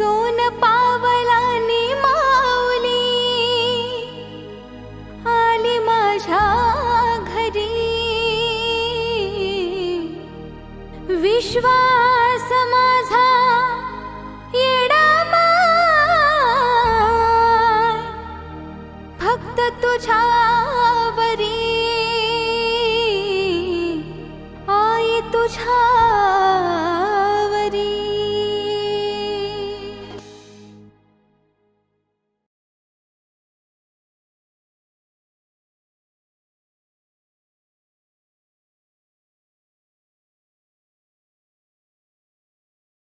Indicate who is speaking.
Speaker 1: सोन पावलाने मावली आली माझ्या घरी. विश्वास माझा येडा फक्त तुझ्या वरी आई तुझ्या